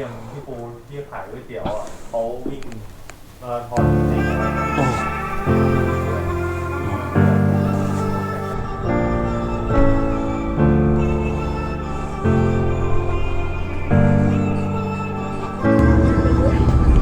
อย่างพี่ปูที่ขายก๋วยเตี๋ยวอะเขาวิ่งมาราธอนสี่ร้อยนะ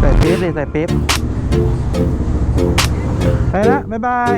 ใส่ปี๊บเลยใส่ปี๊บไปละบ๊ายบาย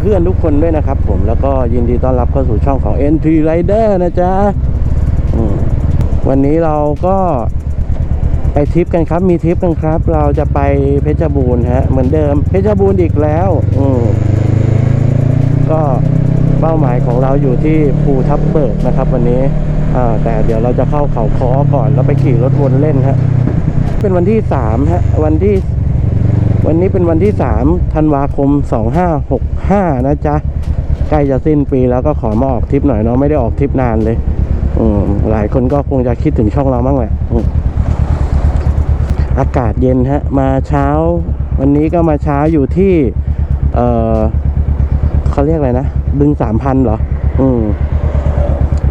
เพื่อนๆทุกคนด้วยนะครับผมแล้วก็ยินดีต้อนรับเข้าสู่ช่องของ NT Rider นะจ๊ะวันนี้เราก็ไปทริปกันครับมีทริปกันครับ เราจะไปเพชรบูรณ์ฮะเหมือนเดิมเพชรบูรณ์อีกแล้วอืมก็เป้าหมายของเราอยู่ที่ภูทับเบิกนะครับ วันนี้แต่เดี๋ยวเราจะเข้าเขาคอก่อนแล้วไปขี่รถวนเล่นฮะเป็นวันที่สามฮะวันที่ วันนี้เป็นวันที่สามธันวาคมสองห้าหกห้านะจ๊ะ ใกล้จะสิ้นปีแล้วก็ขอมาออกทริปหน่อยเนาะไม่ได้ออกทริปนานเลยอืมหลายคนก็คงจะคิดถึงช่องเราบ้างแหละอืมอากาศเย็นฮะ มาเช้า วันนี้ก็มาเช้าอยู่ที่ เออเขาเรียกอะไรนะ บึงสามพันเหรอ อืม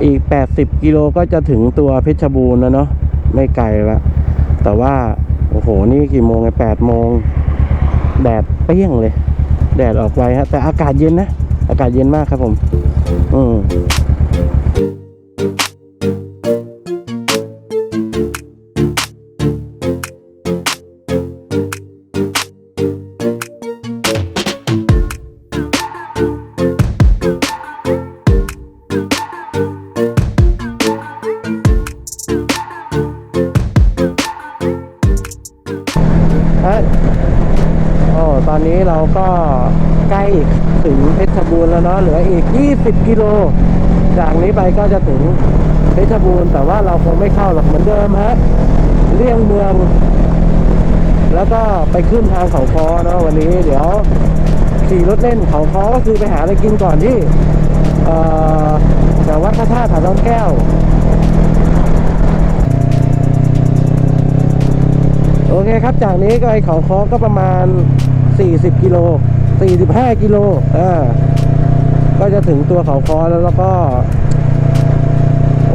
อีกแปดสิบกิโลก็จะถึงตัวเพชรบูรณ์แล้วเนาะไม่ไกลละแต่ว่า โอ้โห นี่กี่โมงไงแปดโมง แดดเปรี้ยงเลย แดดออกไวฮะแต่อากาศเย็นนะ อากาศเย็นมากครับผม อืม กิโล จากนี้ไปก็จะถึงเพชรบูรณ์แต่ว่าเราคงไม่เข้าหรอกเหมือนเดิมฮะเลี่ยงเมือง แล้วก็ไปขึ้นทางเขาคอเนาะวันนี้ เดี๋ยวขี่รถเล่นเขาคอก็คือไปหาอะไรกินก่อนที่เอ่อแถววัดพระธาตุผาทองแก้ว โอเคครับจากนี้ก็ไอเขาคอก็ประมาณ 40 กิโล 45 กิโลอ่า ก็จะถึงตัวเขาคอแล้วแล้วก็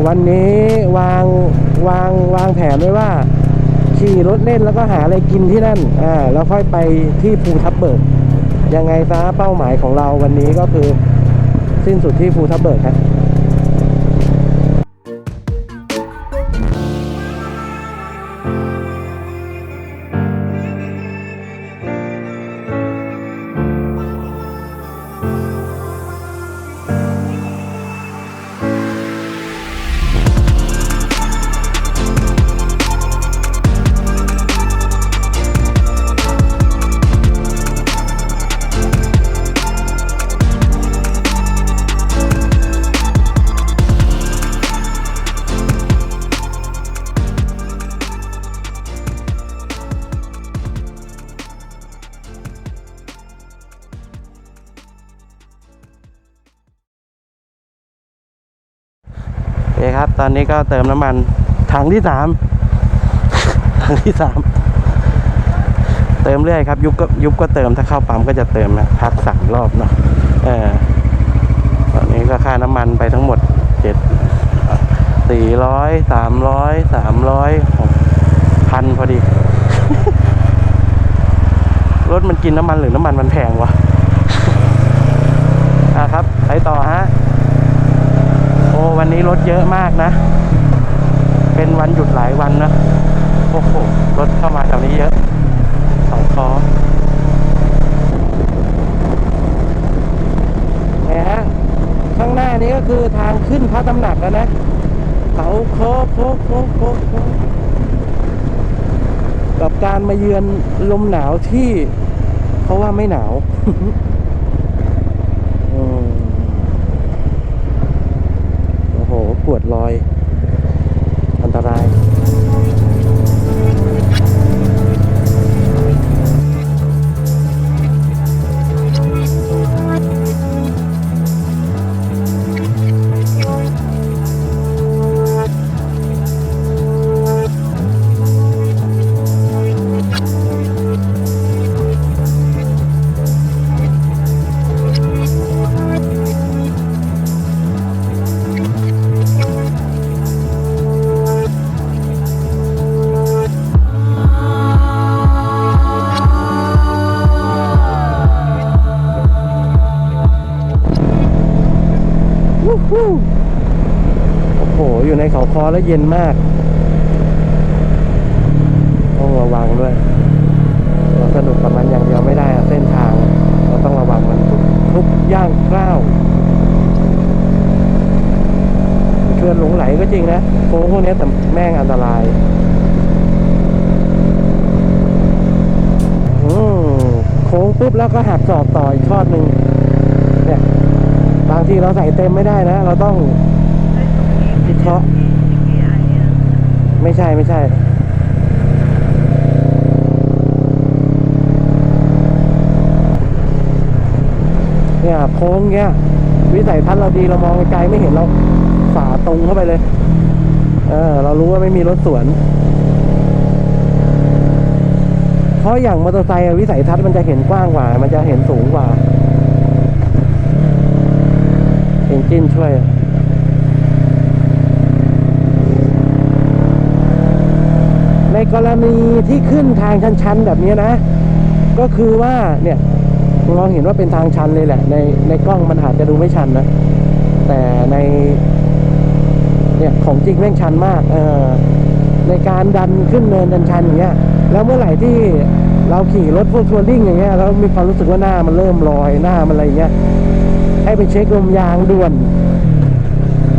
วันนี้วางวางวางแผนไว้ว่า ขี่รถเล่นแล้วก็หาอะไรกินที่นั่นอ่าแล้วค่อยไปที่ภูทับเบิกยังไงซะเป้าหมายของเราวันนี้ก็คือ สิ้นสุดที่ภูทับเบิกครับ คครับ ตอนนี้ก็เติมน้ำมันถังที่สามถังที่สามเติมเรื่อยครับ ยุบก็ยุบก็เติมถ้าเข้าปั๊มก็จะเติมนะพักสามรอบเนาะเออตอนนี้ก็ค่าน้ำมันไปทั้งหมดเจ็ดสี่ร้อยสามร้อยสามร้อยหกพันพอดี รถมันกินน้ำมันหรือน้ำมันมันแพงวะอะครับ ไปต่อฮะ วันนี้รถเยอะมากนะ เป็นวันหยุดหลายวันนะ โอ้โห รถเข้ามาแถวนี้เยอะสองคอเนี่ยฮะข้างหน้านี้ก็คือทางขึ้นพระตำหนักแล้วนะเขาโคโค้งโค้งโค้งโค้งกับการมาเยือนลมหนาวที่เขาว่าไม่หนาว ในเขาคอแล้วเย็นมากต้องระวังด้วยเราสนุกกับมันอย่างเดียวไม่ได้เส้นทาง เราต้องระวังมันทุกทุกย่างก้าวชวนหลงไหลก็จริงนะโค้งพวกนี้แต่แม่งอันตรายโค้งปุ๊บแล้วก็หักศอกต่ออีกทอดหนึ่งเนี่ยบางทีเราใส่เต็มไม่ได้นะ เราต้อง เคราะ ไม่ใช่ไม่ใช่เนี่ยโค้งเงี้ย วิสัยทัศน์เราดีเรามองไกลไม่เห็นเราฝ่าตรงเข้าไปเลย เออ เรารู้ว่าไม่มีรถสวน เพราะอย่างมอเตอร์ไซค์วิสัยทัศน์มันจะเห็นกว้างกว่า มันจะเห็นสูงกว่าเอนจินช่วย ใน กรณีที่ขึ้นทางชันๆแบบนี้นะ ก็คือว่าเนี่ยเราเห็นว่าเป็นทางชันเลยแหละ ในในกล้องมันอาจจะดูไม่ชันนะ แต่ในเนี่ยของจริงแม่งชันมากเออในการดันขึ้นเนินดันชันอย่างเงี้ยแล้วเมื่อไหร่ที่เราขี่รถพวกทัวริงอย่างเงี้ยแล้วมีความรู้สึกว่าหน้ามันเริ่มลอยหน้ามันอะไรเงี้ยให้ไปเช็คลมยางด่วน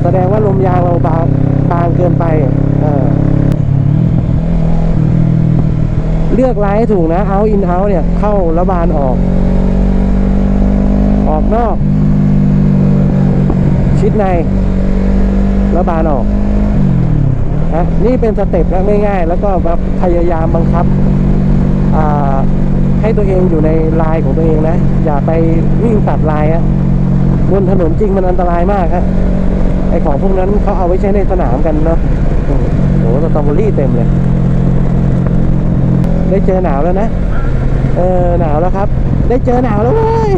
แสดงว่าลมยางเราบางบางเกินไปเออ เลือกไลน์ให้ถูกนะเอาอินเอาเนี่ย เข้าแล้วบานออก ออกนอก ชิดในแล้วบานออกนะนี่เป็นสเต็ปแล้วง่ายๆ แล้วก็แบบพยายามบังคับให้ตัวเองอยู่ในลายของตัวเองนะ อย่าไปวิ่งตัดลายอะบนถนนจริงมันอันตรายมากฮะไอของพวกนั้นเขาเอาไว้ใช้ในสนามกันเนาะอืมโหสตรอเบอรี่เต็มเลย ได้เจอหนาวแล้วนะ เออหนาวแล้วครับ ได้เจอหนาวแล้วเว้ย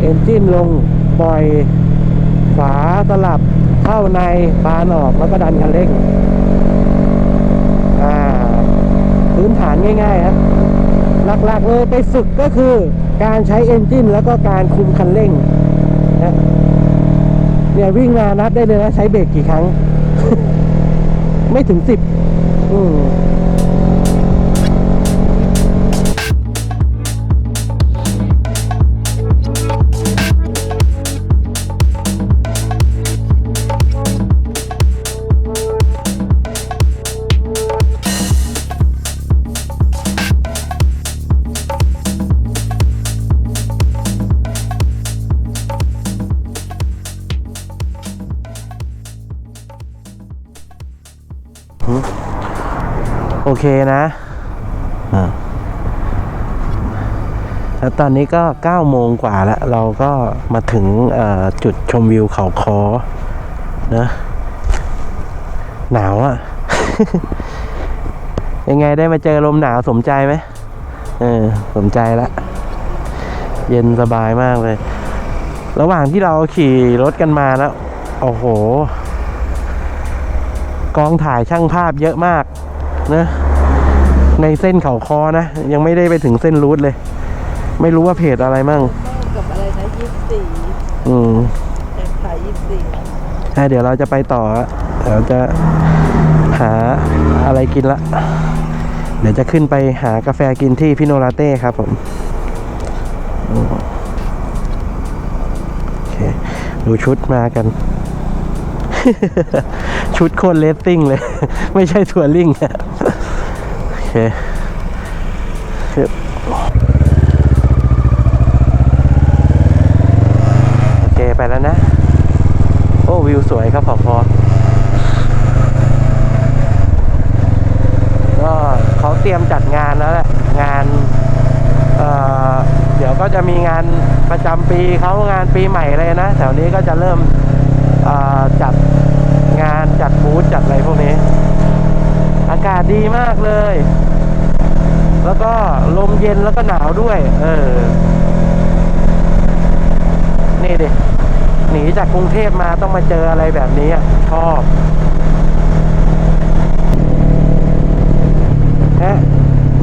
เอนจินลงปล่อยฝาสลับเข้าในบานออกแล้วก็ดันคันเร่งอ่าพื้นฐานง่ายๆฮะหลักๆเลยไปฝึกก็คือการใช้เอนจินแล้วก็การคุมคันเร่งนะ เนี่ยวิ่งมานับได้เลยนะใช้เบรกกี่ครั้ง ไม่ถึงสิบอืม นะอ่าแล้วตอนนี้ก็9โมงกว่าแล้ว เราก็มาถึงเอ่อจุดชมวิวเขาคอนะหนาวอะ่ะ ยังไงได้มาเจอลมหนาวสมใจไหมเออสมใจละเย็นสบายมากเลย ระหว่างที่เราขี่รถกันมาแล้ว โอ้โห กองถ่ายช่างภาพเยอะมากนะ ในเส้นเขาคอนะ ยังไม่ได้ไปถึงเส้นรูทเลย ไม่รู้ว่าเพจอะไรมั่งกับอะไรนะยี่สิบสี่อืมแข่งขายยี่สิบสี่อะเดี๋ยวเราจะไปต่อละเดี๋ยวจะหาอะไรกินละ เดี๋ยวจะขึ้นไปหากาแฟกินที่พิโนลาเต้ครับผมอืมโอเคดูชุดมากัน ชุดโคนเลสซิ่งเลย ไม่ใช่ทัวริงอะโอเคครับโอเค ไปแล้วนะ โอ้ วิวสวยครับขอพอก็เขาเตรียมจัดงานแล้วแหละ งาน เอ่อ เดี๋ยวก็จะมีงานประจำปีเขางานปีใหม่เลยนะ แถวนี้ก็จะเริ่มจัดงานจัดบูธจัดอะไรพวกนี้ อากาศดีมากเลย แล้วก็ลมเย็นแล้วก็หนาวด้วย เออ นี่ดิหนีจากกรุงเทพมาต้องมาเจออะไรแบบนี้ชอบฮะ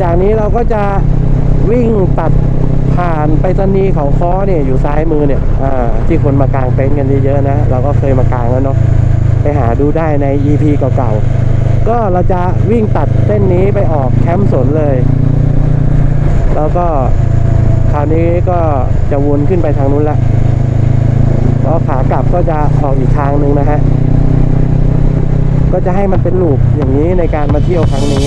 จากนี้เราก็จะวิ่งตัดผ่านไปรษณีเขาค้อเนี่ยอยู่ซ้ายมือเนี่ยอ่าที่คนมากางเต็นท์กันเยอะๆนะ เราก็เคยมากางแล้วเนาะไปหาดูได้ใน EP เก่าๆก็เราจะวิ่งตัดเส้นนี้ไปออกแคมป์สนเลย แล้วก็คราวนี้ก็จะวนขึ้นไปทางนู้นละแล้วขากลับก็จะออกอีกทางหนึ่งนะฮะ ก็จะให้มันเป็นลูปอย่างนี้ในการมาเที่ยวครั้งนี้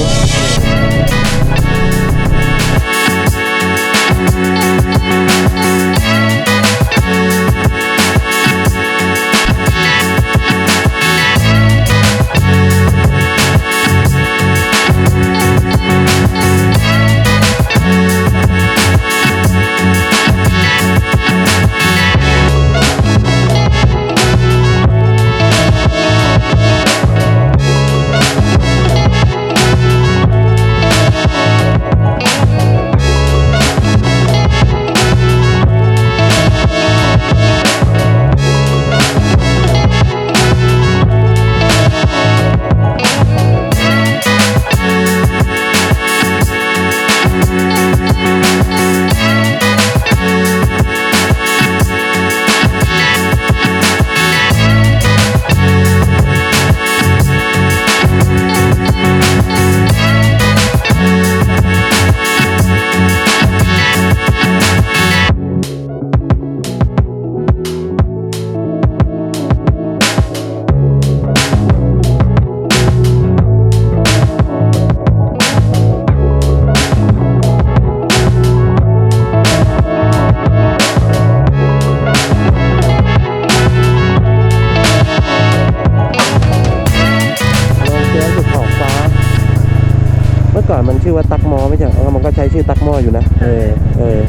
เออเออ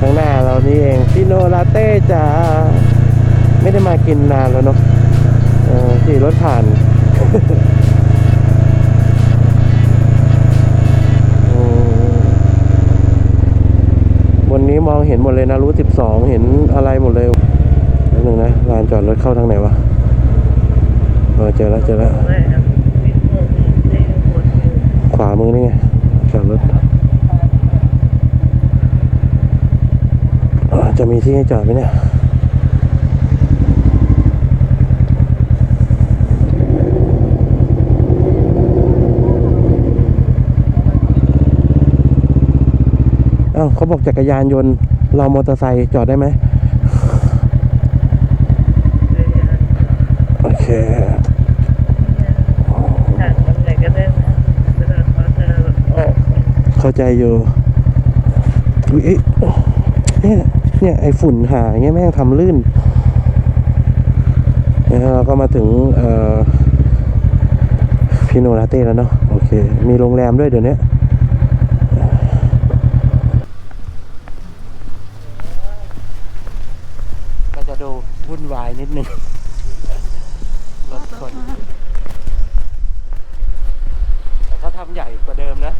ข้างหน้าเรานี่เองพิโนลาเต้จ้าไม่ได้มากินนานแล้วเนาะเออขี่รถผ่านอืมวันนี้มองเห็นหมดเลยนะรู้สิบสองเห็นอะไรหมดเลยนิดนึงนะลานจอดรถเข้าทางไหนวะเออเจอแล้วเจอแล้วขวามือนี่ไง จอดรถจะมีที่ให้จอดไหมเนี่ยเขาบอกจักรยานยนต์เรามอเตอร์ไซค์จอดได้ไหม โอเค เข้าใจอยู่เอ๊ะเนี่ยเนี่ยไอ้ฝุ่นหาอย่างเงี้ยแม่งทำลื่นเนี่ยเราก็มาถึงเอ่อพิโนลาเต้แล้วเนาะโอเค มีโรงแรมด้วยเดี๋ยวนี้ก็จะดูวุ่นวายนิดนึงรถคน แต่ก็ทำใหญ่กว่าเดิมนะ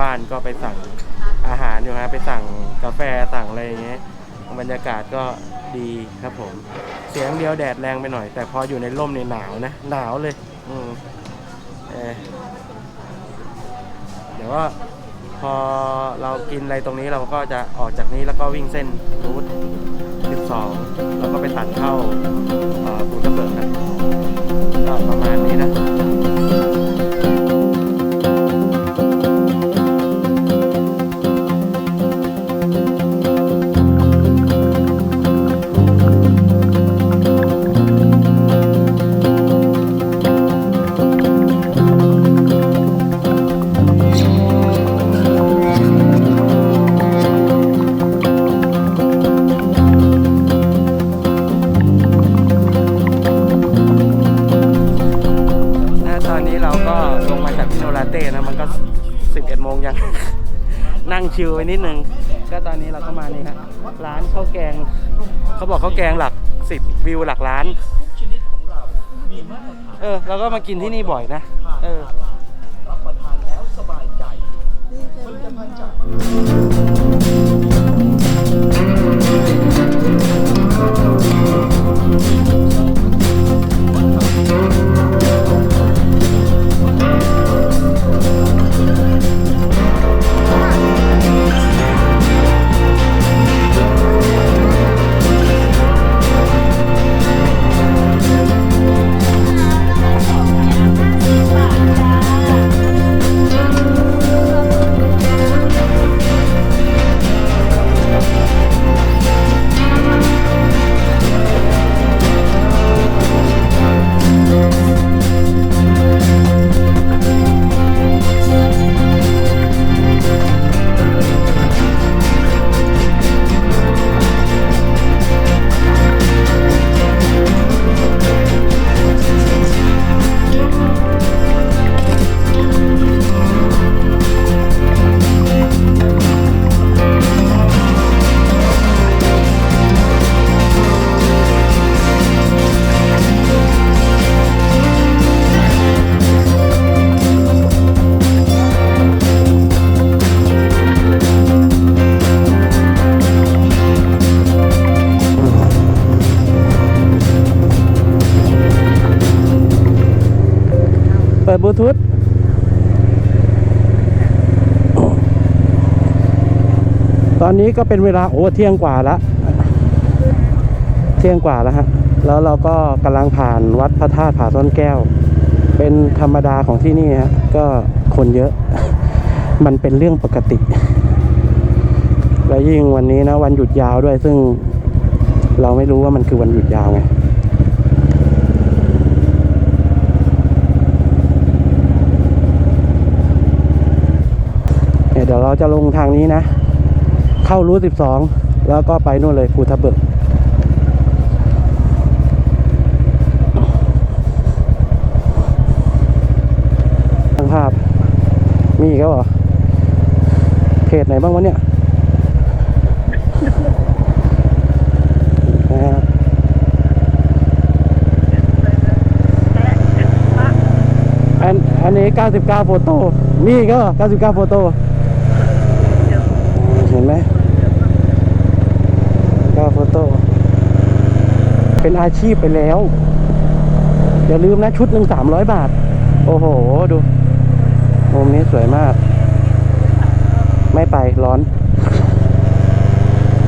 บ้านก็ไปสั่งอาหารอยู่ฮะไปสั่งกาแฟสั่งอะไรอย่างเงี้ยบรรยากาศก็ดีครับผม เสียงเดียวแดดแรงไปหน่อย แต่พออยู่ในร่มเนี่ยหนาวนะ หนาวเลย อืมเออเดี๋ยวว่าพอเรากินอะไรตรงนี้เราก็จะออกจากนี้แล้วก็วิ่งเส้นรูท12 แล้วก็ไปตัดเข้าอ่อภูกระเบิดกัน ร้านข้าวแกง เขาบอกข้าวแกงหลักสิบวิวหลักล้าน เออเราก็มากินที่นี่บ่อยนะ เออเอนนี้ก็เป็นเวลาโอ้เที่ยงกว่าละเที่ยงกว่าแล้วฮะแล้วเราก็กำลังผ่านวัดพระธาตุผาต้นแก้ว เป็นธรรมดาของที่นี่ฮะก็คนเยอะ มันเป็นเรื่องปกติ และยิ่งวันนี้นะวันหยุดยาวด้วยซึ่งเราไม่รู้ว่ามันคือวันหยุดยาวไงเดี๋ยวเราจะลงทางนี้นะ เข้ารูท12 แล้วก็ไปนู่นเลยภูทับเบิกทางภาพ มีอีกแล้วเหรอ เพจไหนบ้างวะเนี่ยฮะอันอันนี้ 99 โฟโต้ มีอีกแล้วเหรอ99 โฟโต้ เห็นไหมก็โฟโต้ เป็นอาชีพไปแล้ว อย่าลืมนะชุดหนึ่งสามร้อยบาท โอ้โห ดูมุมนี้สวยมาก ไม่ไปร้อน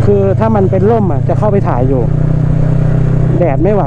คือถ้ามันเป็นร่มอะ จะเข้าไปถ่ายอยู่ แดดไม่ไหว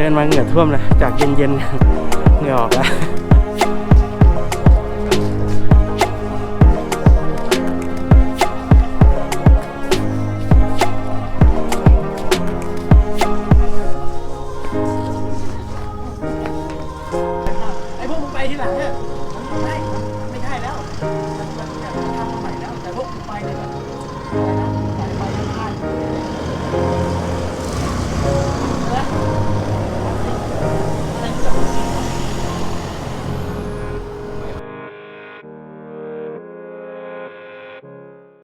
เดินมาเหงื่อท่วมเลยจากเย็นๆเหงื่อออกแล้ว